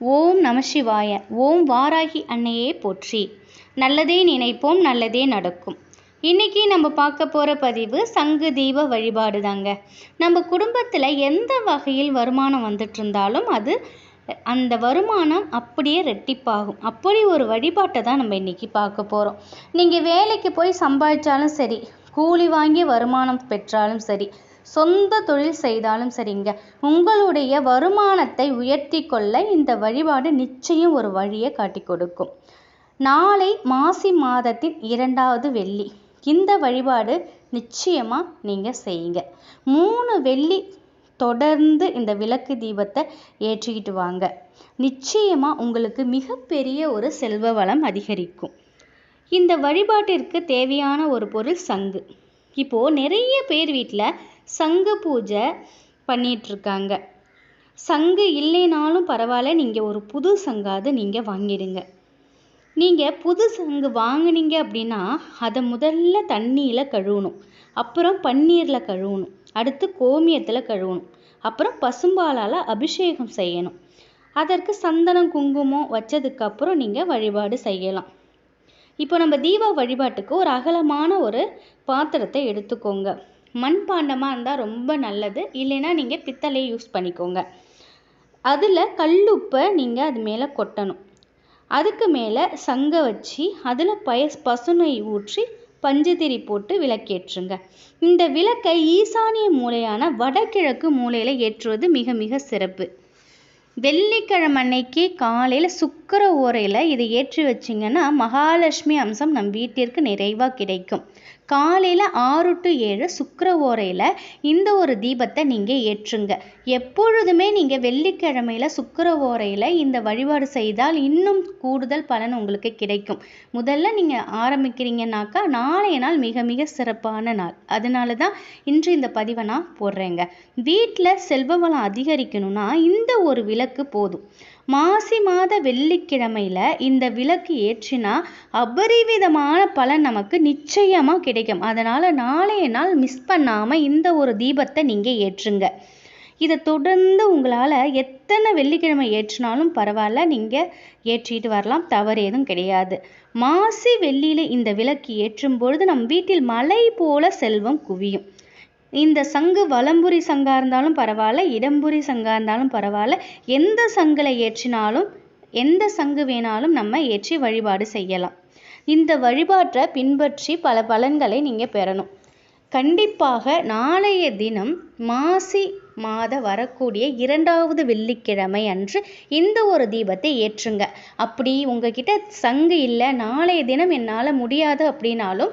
ஓம் நம சிவாய. ஓம் வாராகி அன்னையே போற்றி. நல்லதே நினைப்போம் நல்லதே நடக்கும். இன்னைக்கு நம்ம பார்க்க போகிற பதிவு சங்கு தீப வழிபாடு தாங்க நம்ம குடும்பத்தில் எந்த வகையில் வருமானம் வந்துட்டு இருந்தாலும் அது அந்த வருமானம் அப்படியே ரெட்டிப்பாகும். அப்படி ஒரு வழிபாட்டை தான் நம்ம இன்னைக்கு பார்க்க போகிறோம் நீங்கள் வேலைக்கு போய் சம்பாதிச்சாலும் சரி கூலி வாங்கி வருமானம் பெற்றாலும் சரி சொந்த தொழில் செய்தாலும் சரிங்க. உங்களுடைய வருமானத்தை உயர்த்தி கொள்ள இந்த வழிபாடு நிச்சயம் ஒரு வழியை காட்டி கொடுக்கும். நாளை மாசி மாதத்தின் இரண்டாவது வெள்ளி. இந்த வழிபாடு நிச்சயமாக நீங்கள் செய்யுங்க. மூணு வெள்ளி தொடர்ந்து இந்த விளக்கு தீபத்தை ஏற்றிக்கிட்டு வாங்க. நிச்சயமாக உங்களுக்கு மிகப்பெரிய ஒரு செல்வ வளம் அதிகரிக்கும். இந்த வழிபாட்டிற்கு தேவையான ஒரு பொருள் சங்கு. இப்போது நிறைய பேர் வீட்டில் சங்கு பூஜை பண்ணிகிட்ருக்காங்க சங்கு இல்லைனாலும் பரவாயில்ல நீங்கள் ஒரு புது சங்காவது நீங்கள் வாங்கிடுங்க. நீங்கள் புது சங்கு வாங்கினீங்க அப்படின்னா அதை முதல்ல தண்ணியில் கழுவணும். அப்புறம் பன்னீரில் கழுவணும். அடுத்து கோமியத்தில் கழுவணும். அப்புறம் பசும்பாலால் அபிஷேகம் செய்யணும். அதற்கு சந்தனம் குங்குமம் வச்சதுக்கப்புறம் நீங்கள் வழிபாடு செய்யலாம். இப்போ நம்ம தீபா வழிபாட்டுக்கு ஒரு அகலமான ஒரு பாத்திரத்தை எடுத்துக்கோங்க. மண்பாண்டமாக இருந்தால் ரொம்ப நல்லது. இல்லைன்னா நீங்கள் பித்தளை யூஸ் பண்ணிக்கோங்க. அதில் கல்லுப்பை நீங்கள் அது மேலே கொட்டணும். அதுக்கு மேலே சங்கை வச்சு அதில் பயஸ் பசுனை ஊற்றி பஞ்சுதிரி போட்டு விளக்கேற்றுங்க. இந்த விளக்கை ஈசானிய மூலையான வடகிழக்கு மூலையில் ஏற்றுவது மிக மிக சிறப்பு. வெள்ளிக்கிழமை அன்னைக்கு காலையில் சுக் சுக்கர ஓரையில் இதை ஏற்றி வச்சிங்கன்னா மகாலட்சுமி அம்சம் நம் வீட்டிற்கு நிறைவாக கிடைக்கும். காலையில் ஆறு டு ஏழு சுக்கர ஓரையில் இந்த ஒரு தீபத்தை நீங்கள் ஏற்றுங்க. எப்பொழுதுமே நீங்கள் வெள்ளிக்கிழமையில் சுக்கர ஓரையில் இந்த வழிபாடு செய்தால் இன்னும் கூடுதல் பலன் உங்களுக்கு கிடைக்கும். முதல்ல நீங்கள் ஆரம்பிக்கிறீங்கனாக்கா நாளைய நாள் மிக மிக சிறப்பான நாள். அதனால தான் இன்று இந்த பதிவை நான் போடுறேங்க. வீட்டில் செல்வ வளம் அதிகரிக்கணும்னா இந்த ஒரு விளக்கு போதும். மாசி மாத வெள்ளிக்கிழமையில இந்த விளக்கு ஏற்றினா அபரிவிதமான பலன் நமக்கு நிச்சயமாக கிடைக்கும். அதனால் நாளைய நாள் மிஸ் பண்ணாமல் இந்த ஒரு தீபத்தை நீங்கள் ஏற்றுங்க. இதை தொடர்ந்து உங்களால் எத்தனை வெள்ளிக்கிழமை ஏற்றினாலும் பரவாயில்ல நீங்கள் ஏற்றிட்டு வரலாம் தவறு எதுவும் கிடையாது. மாசி வெள்ளியில் இந்த விளக்கு ஏற்றும் பொழுது நம் வீட்டில் மலை போல செல்வம் குவியும். இந்த சங்கு வலம்புரி சங்கா இருந்தாலும் பரவாயில்ல இடம்புரி சங்கா இருந்தாலும் பரவாயில்ல. எந்த சங்கில் ஏற்றினாலும் எந்த சங்கு வேணாலும் நம்ம ஏற்றி வழிபாடு செய்யலாம். இந்த வழிபாட்டை பின்பற்றி பல பலன்களை நீங்கள் பெறணும். கண்டிப்பாக நாளைய தினம் மாசி மாத வரக்கூடிய இரண்டாவது வெள்ளிக்கிழமை அன்று இந்த ஒரு தீபத்தை ஏற்றுங்க. அப்படி உங்ககிட்ட சங்கு இல்லை நாளைய தினம் என்னால் முடியாது அப்படின்னாலும்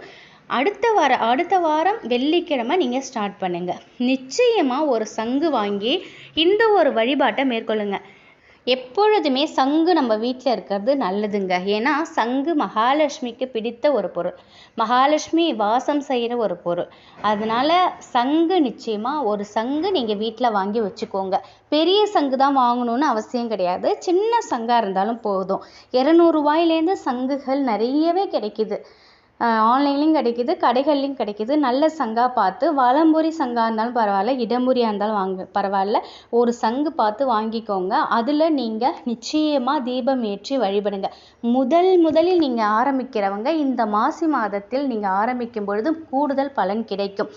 அடுத்த வார அடுத்த வாரம் வெள்ளிக்கிழமை நீங்கள் ஸ்டார்ட் பண்ணுங்கள் நிச்சயமாக ஒரு சங்கு வாங்கி இந்த ஒரு வழிபாட்டை மேற்கொள்ளுங்க. எப்பொழுதுமே சங்கு நம்ம வீட்டில் இருக்கிறது நல்லதுங்க. ஏன்னா சங்கு மகாலட்சுமிக்கு பிடித்த ஒரு பொருள். மகாலட்சுமி வாசம் செய்கிற ஒரு பொருள். அதனால் சங்கு நிச்சயமாக ஒரு சங்கு நீங்கள் வீட்டில் வாங்கி வச்சுக்கோங்க. பெரிய சங்கு தான் வாங்கணும்னு அவசியம் கிடையாது. சின்ன சங்காக இருந்தாலும் போதும். இரநூறுவாயிலேருந்து சங்குகள் நிறையவே கிடைக்குது. ஆன்லைன்லேயும் கிடைக்கிது கடைகள்லையும் கிடைக்கிது. நல்ல சங்காக பார்த்து வலம்புரி சங்காக இருந்தாலும் பரவாயில்ல இடம்புரியாக இருந்தாலும் வாங்க பரவாயில்ல. ஒரு சங்கு பார்த்து வாங்கிக்கோங்க. அதில் நீங்கள் நிச்சயமாக தீபம் ஏற்றி வழிபடுங்க. முதல் முதலில் நீங்கள் ஆரம்பிக்கிறவங்க இந்த மாசி மாதத்தில் நீங்கள் ஆரம்பிக்கும் பொழுது கூடுதல் பலன் கிடைக்கும்.